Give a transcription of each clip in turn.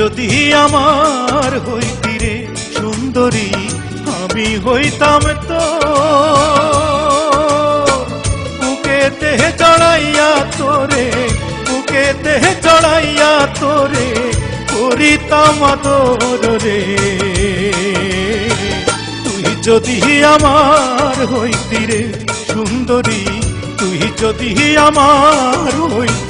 যদি আমার হইতি রে সুন্দরী, আমি হইতাম তো। বুকেতে চড়াইয়া তোরে, বুকেতে চড়াইয়া তোরে করিতাম আদর রে। তুই যদি আমার হইতি রে সুন্দরী, তুই যদি আমার হইতি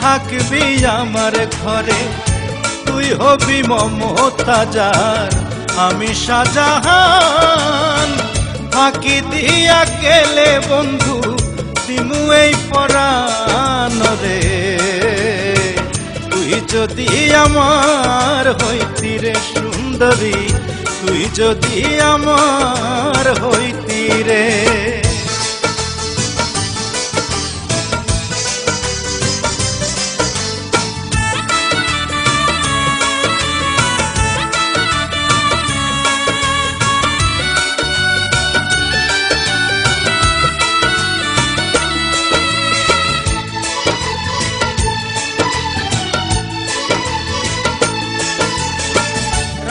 থাকবি আমার ঘরে। তুই হবি মমতা মমতাজার আমি শাহজাহান। ফাঁকি দিয়া গেলে বন্ধু, দিমু এই পরাণ রে। তুই যদি আমার হইতি রে সুন্দরী, তুই যদি আমার হইতি রে।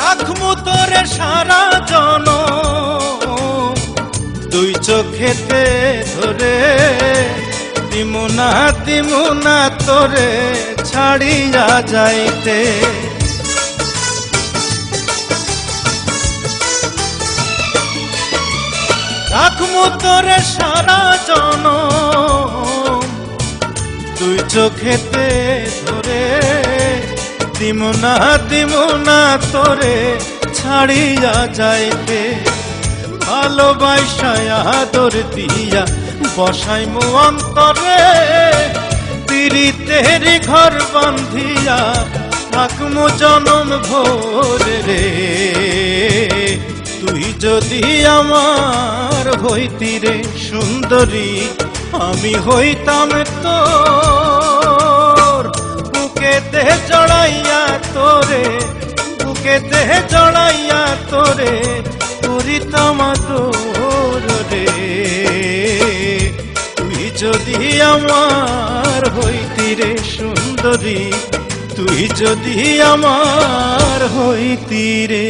রাখমু তোরে সারা জন দুই চোখেতে ধরে দিমু না দিমু না তোরে ছাড়িয়া যাইতে। রাখমু তোরে সারা জন দুই চোখেতে দিমুনা দিমুনা, তোরে ছাড়িয়া যাইতে ভালোবাসায় আদর দিয়া বসাই মু অন্তরে। পীড়িতের ঘর বান্ধিয়া থাকমু জনম ভোরে রে। তুই যদি আমার হইতি রে সুন্দরী, আমি হইতাম তোর বুকেতে জড়াইয়া তোরে, বুকেতে জড়াইয়া তোরে করিতাম তোর রে। তুই যদি আমার হইতি রে সুন্দরী, তুই যদি আমার হইতি রে।